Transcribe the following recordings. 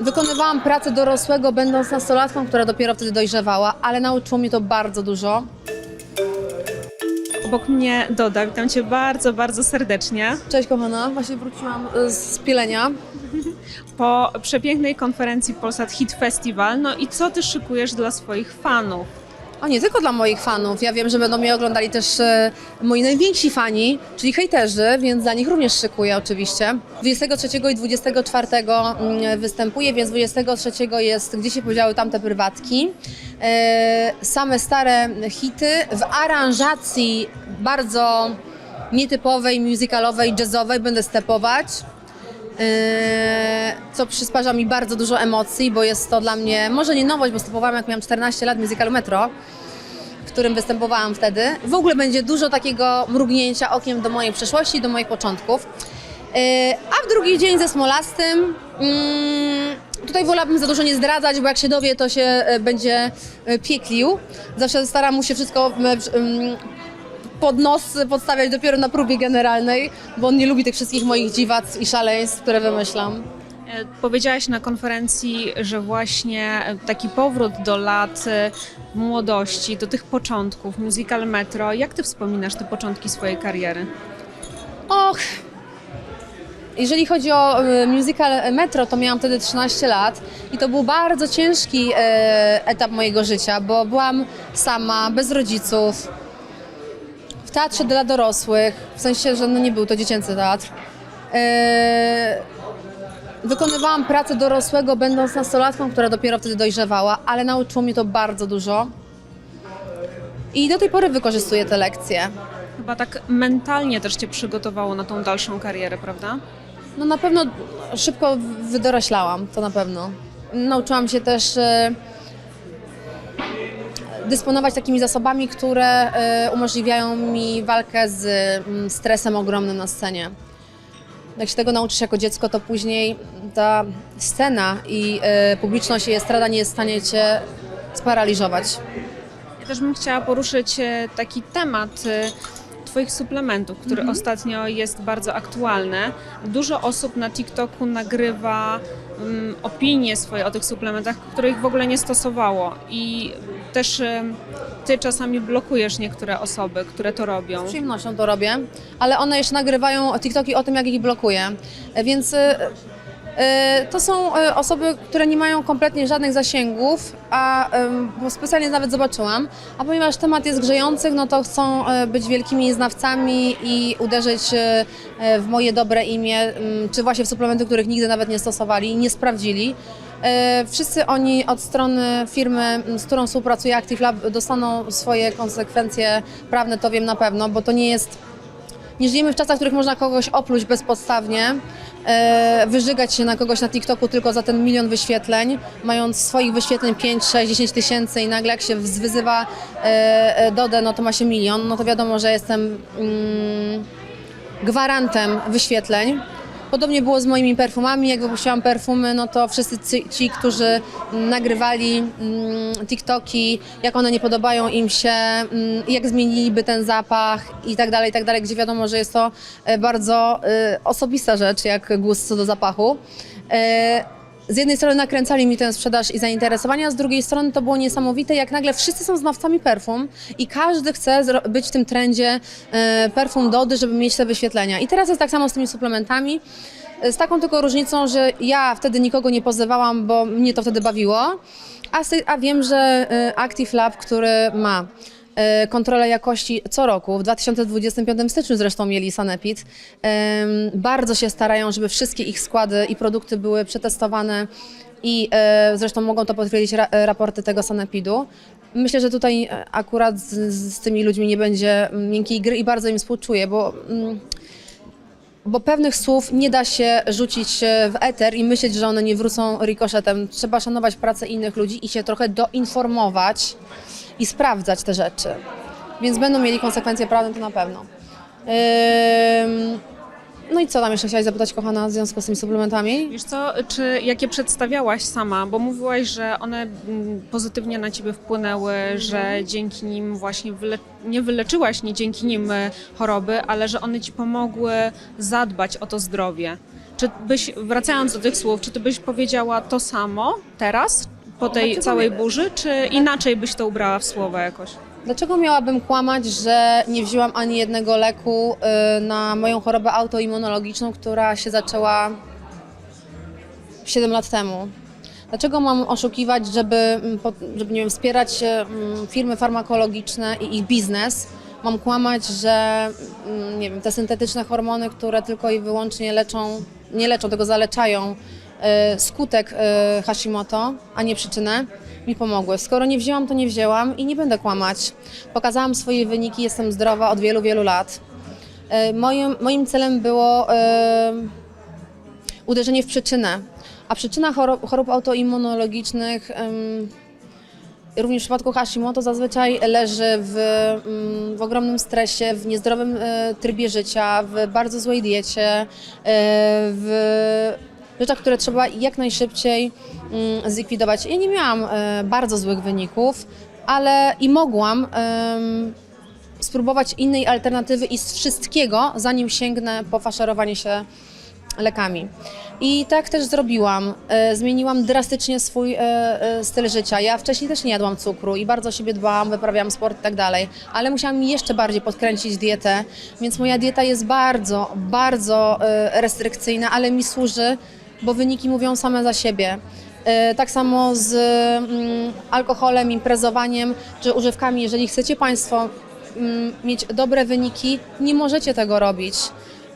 Wykonywałam pracę dorosłego, będąc nastolatką, która dopiero wtedy dojrzewała, ale nauczyło mnie to bardzo dużo. Obok mnie Doda, witam Cię bardzo, bardzo serdecznie. Cześć kochana, właśnie wróciłam y, z pilenia. Po przepięknej konferencji Polsat Hit Festival, no i co Ty szykujesz dla swoich fanów? O nie tylko dla moich fanów, ja wiem, że będą mnie oglądali też e, moi najwięksi fani, czyli hejterzy, więc dla nich również szykuję oczywiście. 23 i 24 mm, występuję, więc 23 jest Gdzie się podziały tamte prywatki. E, Same stare hity w aranżacji bardzo nietypowej, musicalowej, jazzowej będę stepować. Yy, co przysparza mi bardzo dużo emocji, bo jest to dla mnie, może nie nowość, bo stopowałam jak miałam 14 lat w musicalu Metro, w którym występowałam wtedy. W ogóle będzie dużo takiego mrugnięcia okiem do mojej przeszłości, do moich początków. Yy, A w drugi dzień ze Smolastym, mm, tutaj wolałabym za dużo nie zdradzać, bo jak się dowie, to się e, będzie e, pieklił. Zawsze staram mu się wszystko mm, pod nos podstawiać dopiero na próbie generalnej, bo on nie lubi tych wszystkich moich dziwactw i szaleństw, które wymyślam. E, Powiedziałaś na konferencji, że właśnie taki powrót do lat e, młodości, do tych początków, musical Metro. Jak Ty wspominasz te początki swojej kariery? Och, jeżeli chodzi o e, musical Metro, to miałam wtedy 13 lat i to był bardzo ciężki etap mojego życia, bo byłam sama, bez rodziców, teatrze dla dorosłych, w sensie, że no nie był to dziecięcy teatr. E, wykonywałam pracę dorosłego, będąc nastolatką, która dopiero wtedy dojrzewała, ale nauczyło mnie to bardzo dużo. I do tej pory wykorzystuję te lekcje. Chyba tak mentalnie też Cię przygotowało na tą dalszą karierę, prawda? No na pewno szybko wydoroślałam, to na pewno. Nauczyłam się też e, dysponować takimi zasobami, które e, umożliwiają mi walkę z mm, stresem ogromnym na scenie. Jak się tego nauczysz jako dziecko, to później ta scena i e, publiczność i estrada nie jest w stanie cię sparaliżować. Ja też bym chciała poruszyć e, taki temat Twoich suplementów, który ostatnio jest bardzo aktualny. Dużo osób na TikToku nagrywa mm, opinie swoje o tych suplementach, których w ogóle nie stosowało. I też Ty czasami blokujesz niektóre osoby, które to robią. Z przyjemnością to robię, ale one jeszcze nagrywają TikToki o tym, jak ich blokuję. E, Więc e, e, to są osoby, które nie mają kompletnie żadnych zasięgów, a specjalnie nawet zobaczyłam, a ponieważ temat jest grzejący, no to chcą być wielkimi znawcami i uderzyć w moje dobre imię, czy właśnie w suplementy, których nigdy nawet nie stosowali, nie sprawdzili. E, Wszyscy oni od strony firmy, z którą współpracuje Active Lab, dostaną swoje konsekwencje prawne, to wiem na pewno, bo to nie jest. Nie żyjemy w czasach, w których można kogoś opluć bezpodstawnie, e, wyżygać się na kogoś na TikToku tylko za ten milion wyświetleń, mając swoich wyświetleń 5, 6, 10 tysięcy i nagle jak się wyzywa e, Dodę, no to ma się milion, no to wiadomo, że jestem mm, gwarantem wyświetleń. Podobnie było z moimi perfumami. Jak wypuściłam perfumy, no to wszyscy ci, którzy nagrywali mm, TikToki, jak one nie podobają im się, mm, jak zmieniliby ten zapach i tak dalej, i tak dalej, gdzie wiadomo, że jest to e, bardzo e, osobista rzecz, jak gust co do zapachu. Z jednej strony nakręcali mi tę sprzedaż i zainteresowania, z drugiej strony to było niesamowite, jak nagle wszyscy są znawcami perfum i każdy chce być w tym trendzie e, perfum Dody, żeby mieć te wyświetlenia. I teraz jest tak samo z tymi suplementami, e, z taką tylko różnicą, że ja wtedy nikogo nie pozywałam, bo mnie to wtedy bawiło, a, a wiem, że e, Active Lab, który ma kontrolę jakości co roku. W 2025 styczniu zresztą mieli Sanepid. Bardzo się starają, żeby wszystkie ich składy i produkty były przetestowane i e, zresztą mogą to potwierdzić e, raporty tego Sanepidu. Myślę, że tutaj e, akurat z, z tymi ludźmi nie będzie mm, miękkiej gry i bardzo im współczuję, bo mm, bo pewnych słów nie da się rzucić e, w eter i myśleć, że one nie wrócą rikoszetem. Trzeba szanować pracę innych ludzi i się trochę doinformować i sprawdzać te rzeczy. Więc będą mieli konsekwencje prawne, to na pewno. Ym, No i co tam jeszcze chciałaś zapytać, kochana, w związku z tymi suplementami? Wiesz co, czy jakie przedstawiałaś sama, bo mówiłaś, że one mm, pozytywnie na ciebie wpłynęły, że dzięki nim właśnie wyle... nie wyleczyłaś nie dzięki nim e, choroby, ale że one ci pomogły zadbać o to zdrowie. Czy byś, wracając do tych słów, czy ty byś powiedziała to samo teraz, po tej całej burzy, czy inaczej byś to ubrała w słowa jakoś? Dlaczego miałabym kłamać, że nie wzięłam ani jednego leku y, na moją chorobę autoimmunologiczną, która się zaczęła 7 lat temu? Dlaczego mam oszukiwać, żeby, mm, po- żeby nie wiem, wspierać mm, firmy farmakologiczne i ich biznes? Mam kłamać, że mm, nie wiem, te syntetyczne hormony, które tylko i wyłącznie leczą, nie leczą, tego zaleczają, y, skutek y, Hashimoto, a nie przyczynę, mi pomogły. Skoro nie wzięłam, to nie wzięłam i nie będę kłamać. Pokazałam swoje wyniki, jestem zdrowa od wielu, wielu lat. Y, Moim, moim celem było uderzenie w przyczynę, a przyczyna chorób, chorób autoimmunologicznych również w przypadku Hashimoto zazwyczaj leży w, mm, w ogromnym stresie, w niezdrowym e, trybie życia, w bardzo złej diecie, e, w rzeczach, które trzeba jak najszybciej mm, zlikwidować. Ja nie miałam e, bardzo złych wyników, ale i mogłam spróbować innej alternatywy i z wszystkiego, zanim sięgnę po faszerowanie się lekami. I tak też zrobiłam. E, Zmieniłam drastycznie swój e, styl życia. Ja wcześniej też nie jadłam cukru i bardzo o siebie dbałam, wyprawiałam sport i tak dalej, ale musiałam jeszcze bardziej podkręcić dietę, więc moja dieta jest bardzo, bardzo restrykcyjna, ale mi służy, bo wyniki mówią same za siebie. E, Tak samo z mm, alkoholem, imprezowaniem czy używkami. Jeżeli chcecie Państwo mm, mieć dobre wyniki, nie możecie tego robić.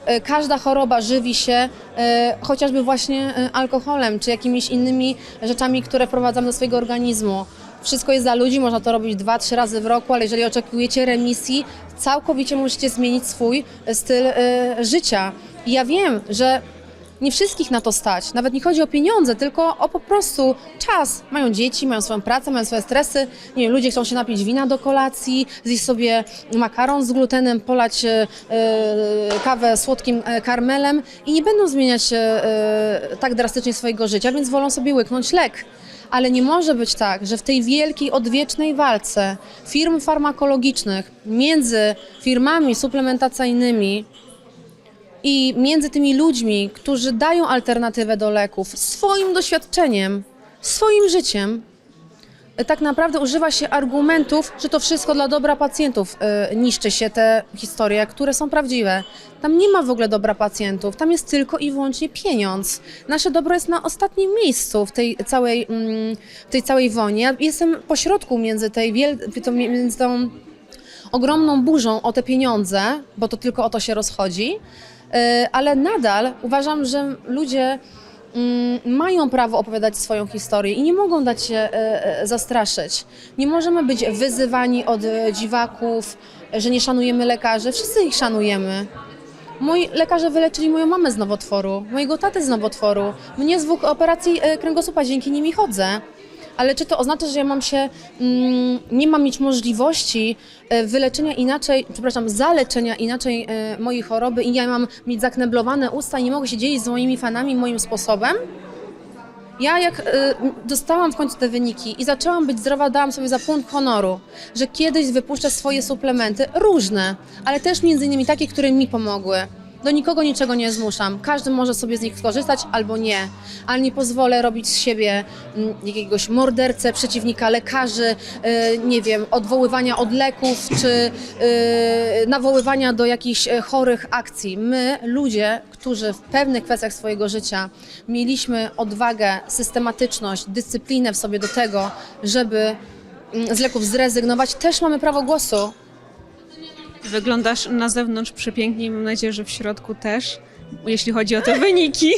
E, Każda choroba żywi się e, chociażby właśnie alkoholem czy jakimiś innymi rzeczami, które wprowadzamy do swojego organizmu. Wszystko jest dla ludzi, można to robić dwa, trzy razy w roku, ale jeżeli oczekujecie remisji, całkowicie musicie zmienić swój styl życia. I ja wiem, że nie wszystkich na to stać. Nawet nie chodzi o pieniądze, tylko o po prostu czas. Mają dzieci, mają swoją pracę, mają swoje stresy. Nie wiem, ludzie chcą się napić wina do kolacji, zjeść sobie makaron z glutenem, polać e, e, kawę słodkim e, karmelem i nie będą zmieniać tak drastycznie swojego życia, więc wolą sobie łyknąć lek. Ale nie może być tak, że w tej wielkiej, odwiecznej walce firm farmakologicznych między firmami suplementacyjnymi i między tymi ludźmi, którzy dają alternatywę do leków, swoim doświadczeniem, swoim życiem, e, tak naprawdę używa się argumentów, że to wszystko dla dobra pacjentów e, niszczy się te historie, które są prawdziwe. Tam nie ma w ogóle dobra pacjentów, tam jest tylko i wyłącznie pieniądz. Nasze dobro jest na ostatnim miejscu w tej całej, mm, w tej całej wojnie. Ja jestem pośrodku między, tej między tą ogromną burzą o te pieniądze, bo to tylko o to się rozchodzi, ale nadal uważam, że ludzie mm, mają prawo opowiadać swoją historię i nie mogą dać się e, e, zastraszyć. Nie możemy być wyzywani od e, dziwaków, że nie szanujemy lekarzy. Wszyscy ich szanujemy. Moi lekarze wyleczyli moją mamę z nowotworu, mojego tatę z nowotworu. Mnie z dwóch operacji e, kręgosłupa, dzięki nimi chodzę. Ale czy to oznacza, że ja mam się, mm, nie mam mieć możliwości e, wyleczenia inaczej, przepraszam, zaleczenia inaczej e, mojej choroby i ja mam mieć zakneblowane usta i nie mogę się dzielić z moimi fanami moim sposobem? Ja jak y, dostałam w końcu te wyniki i zaczęłam być zdrowa, dałam sobie za punkt honoru, że kiedyś wypuszczę swoje suplementy, różne, ale też między innymi takie, które mi pomogły. Do nikogo niczego nie zmuszam. Każdy może sobie z nich skorzystać albo nie, ale nie pozwolę robić z siebie mm, jakiegoś mordercę, przeciwnika lekarzy, y, nie wiem, odwoływania od leków czy y, nawoływania do jakichś e, chorych akcji. My, ludzie, którzy w pewnych kwestiach swojego życia mieliśmy odwagę, systematyczność, dyscyplinę w sobie do tego, żeby mm, z leków zrezygnować, też mamy prawo głosu. Wyglądasz na zewnątrz przepięknie i mam nadzieję, że w środku też, jeśli chodzi o te wyniki.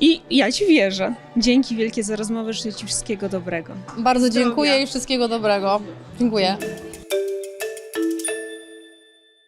I ja Ci wierzę. Dzięki wielkie za rozmowę, życzę Ci wszystkiego dobrego. Bardzo dziękuję i wszystkiego dobrego. Dziękuję.